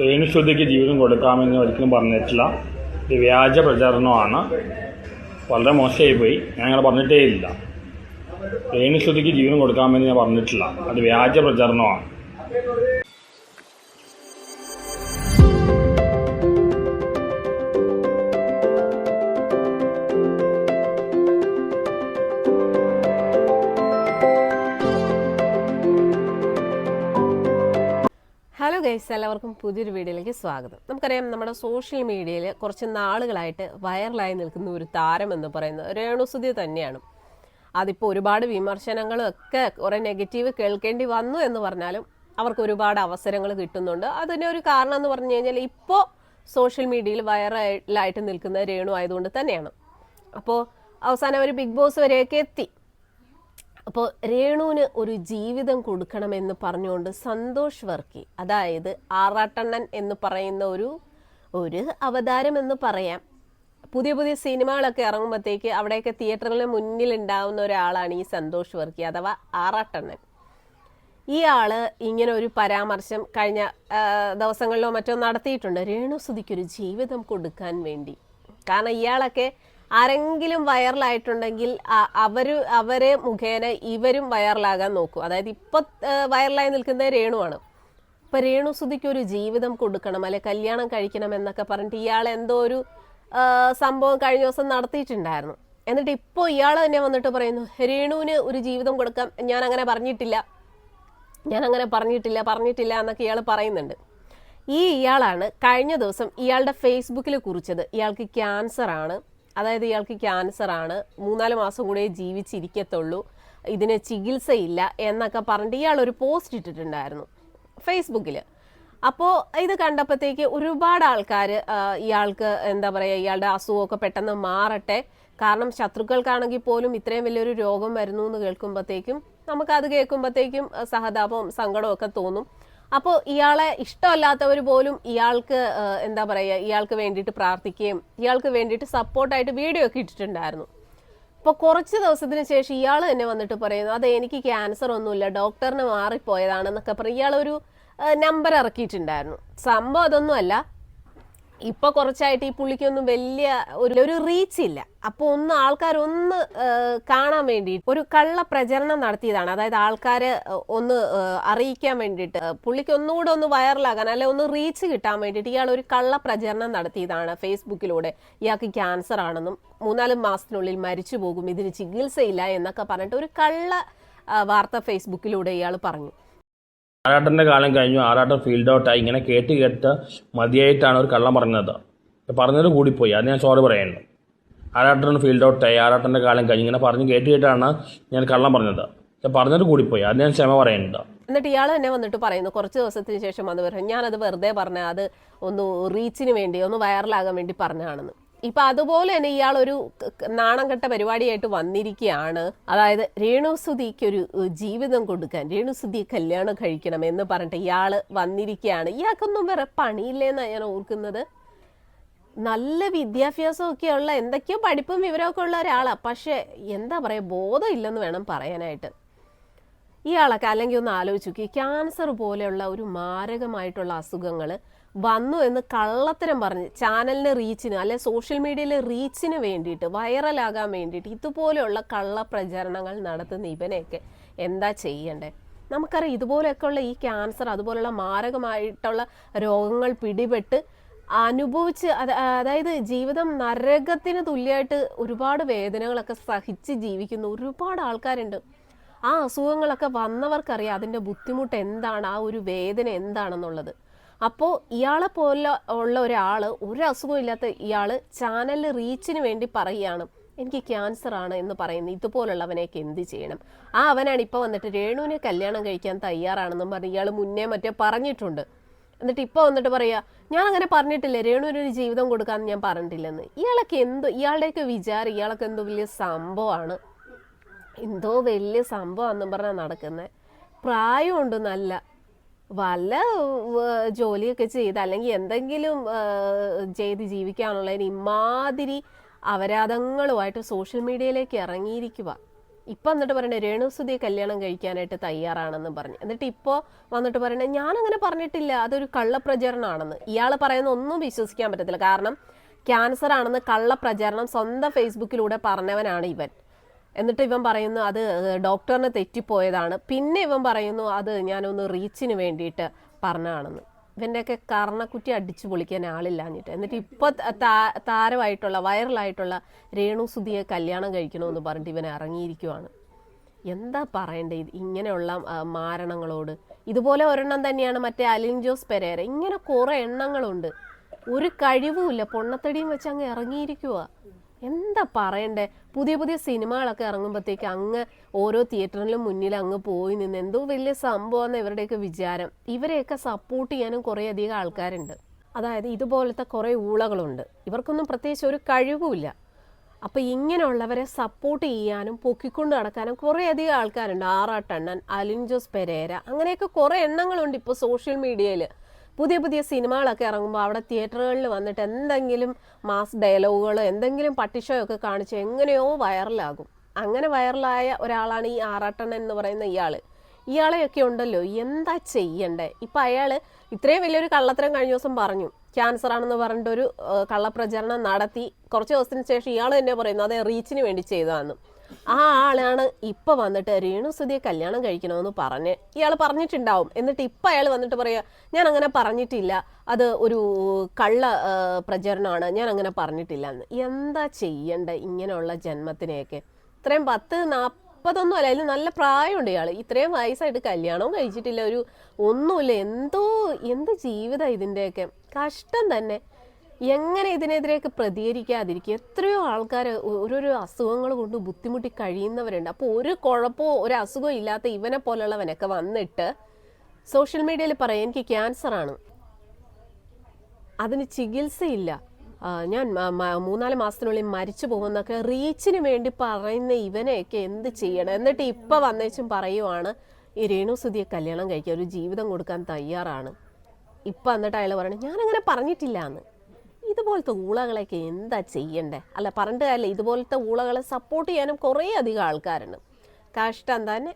രേണുശ്രുതിക്ക് ജീവിതം കൊടുക്കാമെന്ന് ഒരിക്കലും പറഞ്ഞിട്ടില്ല. ഇത് വ്യാജ പ്രചാരണമാണ്. വളരെ മോശമായി പോയി അങ്ങനെ പറഞ്ഞിട്ടേ ഇല്ല രേണുശ്രുതിക്ക് ജീവൻ കൊടുക്കാമെന്ന് ഞാൻ പറഞ്ഞിട്ടില്ല. അത് വ്യാജ പ്രചാരണമാണ്. ഹലോ ഗൈസ് എല്ലാവർക്കും പുതിയൊരു വീഡിയോയിലേക്ക് സ്വാഗതം. നമുക്കറിയാം നമ്മുടെ സോഷ്യൽ മീഡിയയിൽ കുറച്ച് നാളുകളായിട്ട് വൈറലായി നിൽക്കുന്ന ഒരു താരം എന്ന് പറയുന്നത് രേണുസുതി തന്നെയാണ്. അതിപ്പോൾ ഒരുപാട് വിമർശനങ്ങളും ഒക്കെ കുറേ നെഗറ്റീവ് കേൾക്കേണ്ടി വന്നു എന്ന് പറഞ്ഞാലും അവർക്ക് ഒരുപാട് അവസരങ്ങൾ കിട്ടുന്നുണ്ട്. അതിന്റെ ഒരു കാരണം എന്ന് പറഞ്ഞു കഴിഞ്ഞാൽ ഇപ്പോൾ സോഷ്യൽ മീഡിയയിൽ വൈറലായിട്ട് നിൽക്കുന്ന രേണു ആയതുകൊണ്ട് തന്നെയാണ്. അപ്പോൾ അവസാനം ഒരു ബിഗ് ബോസ് വരെയൊക്കെ എത്തി. അപ്പോൾ രേണുവിന് ഒരു ജീവിതം കൊടുക്കണമെന്ന് പറഞ്ഞുകൊണ്ട് സന്തോഷ് വർക്കി അതായത് ആറാട്ടണ്ണൻ എന്ന് പറയുന്ന ഒരു ഒരു അവതാരം എന്ന് പറയാം. പുതിയ പുതിയ സിനിമകളൊക്കെ ഇറങ്ങുമ്പോഴത്തേക്ക് അവിടെയൊക്കെ തിയേറ്ററിന് മുന്നിൽ ഉണ്ടാവുന്ന ഒരാളാണ് ഈ സന്തോഷ് വർക്കി അഥവാ ആറാട്ടണ്ണൻ. ഈ ആൾ ഇങ്ങനെ ഒരു പരാമർശം കഴിഞ്ഞ ദിവസങ്ങളിലോ മറ്റോ നടത്തിയിട്ടുണ്ട്. രേണുസുതിക്കൊരു ജീവിതം കൊടുക്കാൻ വേണ്ടി. കാരണം ഇയാളൊക്കെ ആരെങ്കിലും വൈറലായിട്ടുണ്ടെങ്കിൽ അവർ അവരെ മുഖേന ഇവരും വൈറലാകാൻ നോക്കും. അതായത് ഇപ്പൊ വൈറലായി നിൽക്കുന്നത് രേണുവാണ് ഇപ്പൊ രേണുസുതിക്ക് ഒരു ജീവിതം കൊടുക്കണം അല്ലെ കല്യാണം കഴിക്കണം എന്നൊക്കെ പറഞ്ഞിട്ട് ഇയാൾ എന്തോ ഒരു സംഭവം കഴിഞ്ഞ ദിവസം നടത്തിയിട്ടുണ്ടായിരുന്നു. എന്നിട്ട് ഇപ്പോൾ ഇയാൾ തന്നെ വന്നിട്ട് പറയുന്നു രേണുവിന് ഒരു ജീവിതം കൊടുക്കാം ഞാൻ അങ്ങനെ പറഞ്ഞിട്ടില്ല ഞാൻ അങ്ങനെ പറഞ്ഞിട്ടില്ല പറഞ്ഞിട്ടില്ല എന്നൊക്കെ ഇയാൾ പറയുന്നുണ്ട്. ഈ ഇയാളാണ് കഴിഞ്ഞ ദിവസം ഇയാളുടെ ഫേസ്ബുക്കിൽ കുറിച്ചത്. ഇയാൾക്ക് ക്യാൻസർ ആണ്. അതായത് ഇയാൾക്ക് ക്യാൻസർ ആണ്. മൂന്നാൽ മാസം കൂടെ ജീവിച്ചിരിക്കത്തുള്ളൂ. ഇതിന് ചികിത്സയില്ല എന്നൊക്കെ പറഞ്ഞിട്ട് ഇയാൾ ഒരു പോസ്റ്റ് ഇട്ടിട്ടുണ്ടായിരുന്നു ഫേസ്ബുക്കിൽ അപ്പോൾ ഇത് കണ്ടപ്പോഴത്തേക്ക് ഒരുപാട് ആൾക്കാർ ഇയാൾക്ക് എന്താ പറയുക ഇയാളുടെ അസുഖമൊക്കെ പെട്ടെന്ന് മാറട്ടെ. കാരണം ശത്രുക്കൾക്കാണെങ്കിൽ പോലും ഇത്രയും വലിയൊരു രോഗം വരുന്നു എന്ന് കേൾക്കുമ്പോഴത്തേക്കും നമുക്കത് കേൾക്കുമ്പോഴത്തേക്കും സഹതാപവും സങ്കടവും ഒക്കെ തോന്നും. അപ്പോൾ ഇയാളെ ഇഷ്ടമല്ലാത്തവർ പോലും ഇയാൾക്ക് എന്താ പറയുക ഇയാൾക്ക് വേണ്ടിയിട്ട് പ്രാർത്ഥിക്കുകയും ഇയാൾക്ക് വേണ്ടിയിട്ട് സപ്പോർട്ടായിട്ട് വീഡിയോ ഒക്കെ ഇട്ടിട്ടുണ്ടായിരുന്നു. അപ്പോൾ കുറച്ച് ദിവസത്തിന് ശേഷം ഇയാൾ തന്നെ വന്നിട്ട് പറയുന്നു അതെ എനിക്ക് ക്യാൻസർ ഒന്നുമില്ല ഡോക്ടറിന് മാറിപ്പോയതാണെന്നൊക്കെ പറയും ഇയാളൊരു നമ്പർ ഇറക്കിയിട്ടുണ്ടായിരുന്നു. സംഭവം അതൊന്നുമല്ല ഇപ്പൊ കുറച്ചായിട്ട് ഈ പുള്ളിക്കൊന്നും വലിയ ഒരു ഒരു റീച്ച് ഇല്ല. അപ്പൊ ഒന്ന് ആൾക്കാർ ഒന്ന് കാണാൻ വേണ്ടി ഒരു കള്ള പ്രചരണം നടത്തിയതാണ്. അതായത് ആൾക്കാരെ ഒന്ന് അറിയിക്കാൻ വേണ്ടിയിട്ട് പുള്ളിക്ക് ഒന്നുകൂടെ ഒന്ന് വൈറലാകാൻ അല്ലെ ഒന്ന് റീച്ച് കിട്ടാൻ വേണ്ടിയിട്ട് ഇയാൾ ഒരു കള്ള പ്രചരണം നടത്തിയതാണ് ഫേസ്ബുക്കിലൂടെ. ഇയാൾക്ക് ക്യാൻസർ ആണെന്നും മൂന്നാൽ മാസത്തിനുള്ളിൽ മരിച്ചു പോകും ഇതിന് ചികിത്സയില്ല എന്നൊക്കെ പറഞ്ഞിട്ട് ഒരു കള്ള വാർത്ത ഫേസ്ബുക്കിലൂടെ ഇയാൾ പറഞ്ഞു. ആറാട്ടന്റെ കാലം കഴിഞ്ഞു ആറാട്ടൻ ഫീൽഡ് ഔട്ടായി ഇങ്ങനെ കേട്ട് കേട്ട് മതിയായിട്ടാണ് ഒരു കള്ളം പറഞ്ഞത്. പറഞ്ഞത് കൂടിപ്പോയി. അത് ഞാൻ സോറി പറയുന്നു. ആറാട്ടൻ ഫീൽഡ് ഔട്ടായി ആറാട്ടന്റെ കാലം കഴിഞ്ഞു. ഇങ്ങനെ പറഞ്ഞ് കേട്ട് കേട്ടാണ് ഞാൻ കള്ളം പറഞ്ഞത്. പറഞ്ഞത് കൂടിപ്പോയി. അത് ഞാൻ ക്ഷമ പറയുന്നുണ്ട്. എന്നിട്ട് ഇയാൾ തന്നെ വന്നിട്ട് പറയുന്നു കുറച്ച് ദിവസത്തിന് ശേഷം അത് പറഞ്ഞു ഞാനത് വെറുതെ പറഞ്ഞ അത് ഒന്ന് റീച്ചിന് വേണ്ടി ഒന്ന് വൈറലാകാൻ വേണ്ടി പറഞ്ഞതാണെന്ന്. ഇപ്പൊ അതുപോലെ തന്നെ ഇയാൾ ഒരു നാണം കെട്ട പരിപാടിയായിട്ട് വന്നിരിക്കുകയാണ് അതായത് രേണുസുതിക്ക് ഒരു ജീവിതം കൊടുക്കാൻ രേണുസുതി കല്യാണം കഴിക്കണം എന്ന് പറഞ്ഞിട്ട് ഇയാൾ വന്നിരിക്കുകയാണ് ഇയാൾക്കൊന്നും വേറെ പണിയില്ലേന്നാണ് ഞാൻ ഓർക്കുന്നത്. നല്ല വിദ്യാഭ്യാസം ഒക്കെ ഉള്ള എന്തൊക്കെയോ പഠിപ്പും വിവരമൊക്കെ ഉള്ള ഒരാളാണ് പക്ഷെ എന്താ പറയുക ബോധമില്ലെന്ന് വേണം പറയാനായിട്ട്. ഇയാളൊക്കെ അല്ലെങ്കിൽ ഒന്ന് ആലോചിച്ച് നോക്കി. ക്യാൻസർ പോലെയുള്ള ഒരു മാരകമായിട്ടുള്ള അസുഖങ്ങൾ വന്നു എന്ന് കള്ളത്തരം പറഞ്ഞ് ചാനലിന് റീച്ചിന് അല്ലെ സോഷ്യൽ മീഡിയയിലെ റീച്ചിന് വേണ്ടിയിട്ട് വൈറലാകാൻ വേണ്ടിയിട്ട് ഇതുപോലെയുള്ള കള്ള പ്രചരണങ്ങൾ നടത്തുന്ന ഇവനെയൊക്കെ എന്താ ചെയ്യണ്ടേ? നമുക്കറിയാം ഇതുപോലെയൊക്കെയുള്ള ഈ ക്യാൻസർ അതുപോലുള്ള മാരകമായിട്ടുള്ള രോഗങ്ങൾ പിടിപെട്ട് അനുഭവിച്ച് അതായത് ജീവിതം നരകത്തിന് തുല്യമായിട്ട് ഒരുപാട് വേദനകളൊക്കെ സഹിച്ച് ജീവിക്കുന്ന ഒരുപാട് ആൾക്കാരുണ്ട്. ആ അസുഖങ്ങളൊക്കെ വന്നവർക്കറിയാം അതിന്റെ ബുദ്ധിമുട്ട് എന്താണ് ആ ഒരു വേദന എന്താണെന്നുള്ളത്. അപ്പോൾ ഇയാളെ പോലെ ഉള്ള ഒരാൾ ഒരു അസുഖം ഇല്ലാത്ത ഇയാൾ ചാനലിൽ റീച്ചിന് വേണ്ടി പറയുകയാണ്. എനിക്ക് ക്യാൻസർ ആണ് എന്ന് പറയുന്നത് ഇതുപോലുള്ളവനെയൊക്കെ എന്ത് ചെയ്യണം? ആ അവനാണ് ഇപ്പോൾ വന്നിട്ട് രേണുവിനെ കല്യാണം കഴിക്കാൻ തയ്യാറാണെന്നും പറഞ്ഞ് ഇയാൾ മുന്നേ മറ്റേ പറഞ്ഞിട്ടുണ്ട്. എന്നിട്ട് ഇപ്പോൾ വന്നിട്ട് പറയാ ഞാൻ അങ്ങനെ പറഞ്ഞിട്ടില്ല രേണുവിന് ഒരു ജീവിതം കൊടുക്കാമെന്ന് ഞാൻ പറഞ്ഞിട്ടില്ലെന്ന്? ഇയാളൊക്കെ എന്തോ ഇയാളുടെയൊക്കെ വിചാരം ഇയാളൊക്കെ എന്തോ വലിയ സംഭവമാണ്. എന്തോ വലിയ സംഭവമാണെന്നും പറഞ്ഞാൽ നടക്കുന്നത് പ്രായമുണ്ട് നല്ല വല്ല ജോലിയൊക്കെ ചെയ്ത് അല്ലെങ്കിൽ എന്തെങ്കിലും ചെയ്ത് ജീവിക്കാനുള്ളതിന് ഇമാതിരി അപരാധങ്ങളുമായിട്ട് സോഷ്യൽ മീഡിയയിലേക്ക് ഇറങ്ങിയിരിക്കുക ഇപ്പം എന്നിട്ട് പറയണേ രേണുസുതിയെ കല്യാണം കഴിക്കാനായിട്ട് തയ്യാറാണെന്ന് പറഞ്ഞു. എന്നിട്ട് ഇപ്പോൾ വന്നിട്ട് പറയണേ ഞാനങ്ങനെ പറഞ്ഞിട്ടില്ല അതൊരു കള്ളപ്രചരണമാണെന്ന് ഇയാൾ പറയുന്ന ഒന്നും വിശ്വസിക്കാൻ പറ്റത്തില്ല. കാരണം ക്യാൻസർ ആണെന്ന് കള്ളപ്രചരണം സ്വന്തം ഫേസ്ബുക്കിലൂടെ പറഞ്ഞവനാണ് ഇവൻ. എന്നിട്ട് ഇവൻ പറയുന്നു അത് ഡോക്ടറിന് തെറ്റിപ്പോയതാണ്. പിന്നെ ഇവൻ പറയുന്നു അത് ഞാനൊന്ന് റീച്ചിന് വേണ്ടിയിട്ട് പറഞ്ഞതാണെന്ന്. ഇവന്റെയൊക്കെ കർണക്കുറ്റി അടിച്ചു പൊളിക്കാൻ ആളില്ലാഞ്ഞിട്ട്. എന്നിട്ട് ഇപ്പോൾ താരമായിട്ടുള്ള വൈറലായിട്ടുള്ള രേണു സുധിയെ കല്യാണം കഴിക്കണമെന്ന് പറഞ്ഞിട്ട് ഇവൻ ഇറങ്ങിയിരിക്കുവാണ്. എന്താ പറയണ്ടേ ഇത് ഇങ്ങനെയുള്ള മാരണങ്ങളോട്? ഇതുപോലെ ഒരെണ്ണം തന്നെയാണ് മറ്റേ അലിൻ ജോസ് പെരേര. ഇങ്ങനെ കുറേ എണ്ണങ്ങളുണ്ട്. ഒരു കഴിവുമില്ല. പൊണ്ണത്തടിയും വെച്ച് അങ്ങ് ഇറങ്ങിയിരിക്കുക എന്താ പറയണ്ടേ? പുതിയ പുതിയ സിനിമകളൊക്കെ ഇറങ്ങുമ്പോഴത്തേക്ക് അങ്ങ് ഓരോ തിയേറ്ററിലും മുന്നിൽ അങ്ങ് പോയി നിന്ന് എന്തോ വലിയ സംഭവമെന്ന് ഇവരുടെയൊക്കെ വിചാരം. ഇവരെയൊക്കെ സപ്പോർട്ട് ചെയ്യാനും കുറേ അധികം ആൾക്കാരുണ്ട്. അതായത് ഇതുപോലത്തെ കുറേ ഊളകളുണ്ട്. ഇവർക്കൊന്നും പ്രത്യേകിച്ച് ഒരു കഴിവുമില്ല. അപ്പോൾ ഇങ്ങനെയുള്ളവരെ സപ്പോർട്ട് ചെയ്യാനും പൊക്കിക്കൊണ്ട് നടക്കാനും കുറേ അധികം ആൾക്കാരുണ്ട്. ആറാട്ടണ്ണൻ അലിൻ ജോസ് പെരേര അങ്ങനെയൊക്കെ കുറേ എണ്ണങ്ങളുണ്ട് ഇപ്പോൾ സോഷ്യൽ മീഡിയയിൽ പുതിയ പുതിയ സിനിമകളൊക്കെ ഇറങ്ങുമ്പോൾ അവിടെ തിയേറ്ററുകളിൽ വന്നിട്ട് എന്തെങ്കിലും മാസ് ഡയലോഗുകൾ എന്തെങ്കിലും പട്ടിഷോ ഒക്കെ കാണിച്ച് എങ്ങനെയോ വൈറലാകും. അങ്ങനെ വൈറലായ ഒരാളാണ് ഈ ആറാട്ടണ്ണൻ എന്ന് പറയുന്ന ഇയാൾ ഇയാളെയൊക്കെ ഉണ്ടല്ലോ എന്താ ചെയ്യണ്ടേ? ഇപ്പം അയാൾ ഇത്രയും വലിയൊരു കള്ളത്തരം കഴിഞ്ഞ ദിവസം പറഞ്ഞു. ക്യാൻസർ ആണെന്ന് പറഞ്ഞിട്ടൊരു കള്ളപ്രചരണം നടത്തി. കുറച്ച് ദിവസത്തിന് ശേഷം ഇയാൾ തന്നെ പറയുന്നു അതേ റീച്ചിന് വേണ്ടി ചെയ്തതാന്ന്. ആ ആളാണ് ഇപ്പൊ വന്നിട്ട് രേണു സുധിയെ കല്യാണം കഴിക്കണമെന്ന് പറഞ്ഞ്. ഇയാൾ പറഞ്ഞിട്ടുണ്ടാവും. എന്നിട്ട് ഇപ്പൊ അയാൾ വന്നിട്ട് പറയാ ഞാൻ അങ്ങനെ പറഞ്ഞിട്ടില്ല. അത് ഒരു കള്ള പ്രചരണമാണ്. ഞാൻ അങ്ങനെ പറഞ്ഞിട്ടില്ല എന്ന് എന്താ ചെയ്യണ്ടേ ഇങ്ങനെയുള്ള ജന്മത്തിനെയൊക്കെ? ഇത്രയും പത്ത് നാൽപ്പതൊന്നും അല്ല അതിൽ നല്ല പ്രായമുണ്ട് ഇയാൾ ഇത്രയും വയസ്സായിട്ട് കല്യാണവും കഴിച്ചിട്ടില്ല. ഒരു ഒന്നുമില്ല. എന്തോ എന്ത് ജീവിതം ഇതിന്റെയൊക്കെ കഷ്ടം തന്നെ. എങ്ങനെ ഇതിനെതിരെയൊക്കെ പ്രതികരിക്കാതിരിക്കുക? എത്രയോ ആൾക്കാർ ഓരോരോ അസുഖങ്ങൾ കൊണ്ട് ബുദ്ധിമുട്ടി കഴിയുന്നവരുണ്ട്. അപ്പോൾ ഒരു കുഴപ്പമോ ഒരു അസുഖം ഇല്ലാത്ത ഇവനെ പോലുള്ളവനൊക്കെ വന്നിട്ട് സോഷ്യൽ മീഡിയയിൽ പറയാം എനിക്ക് ക്യാൻസറാണ്. അതിന് ചികിത്സയില്ല. ഞാൻ മൂന്നാൽ മാസത്തിനുള്ളിൽ മരിച്ചു പോകുന്നൊക്കെ റീച്ചിന് വേണ്ടി പറയുന്ന ഇവനെയൊക്കെ എന്ത് ചെയ്യണം? എന്നിട്ട് ഇപ്പം വന്നേച്ചും പറയുവാണ് ഈ രേണു സുധിയെ കല്യാണം കഴിക്കാൻ ഒരു ജീവിതം കൊടുക്കാൻ തയ്യാറാണ്. ഇപ്പം എന്നിട്ട് അയാൾ പറയണം ഞാനങ്ങനെ പറഞ്ഞിട്ടില്ല എന്ന് ഇതുപോലത്തെ ഊളകളെയൊക്കെ എന്താ ചെയ്യണ്ടേ? അല്ല പറഞ്ഞിട്ട് ഇതുപോലത്തെ ഊളകളെ സപ്പോർട്ട് ചെയ്യാനും കുറേ അധികം ആൾക്കാരുണ്ട്. കഷ്ടം തന്നെ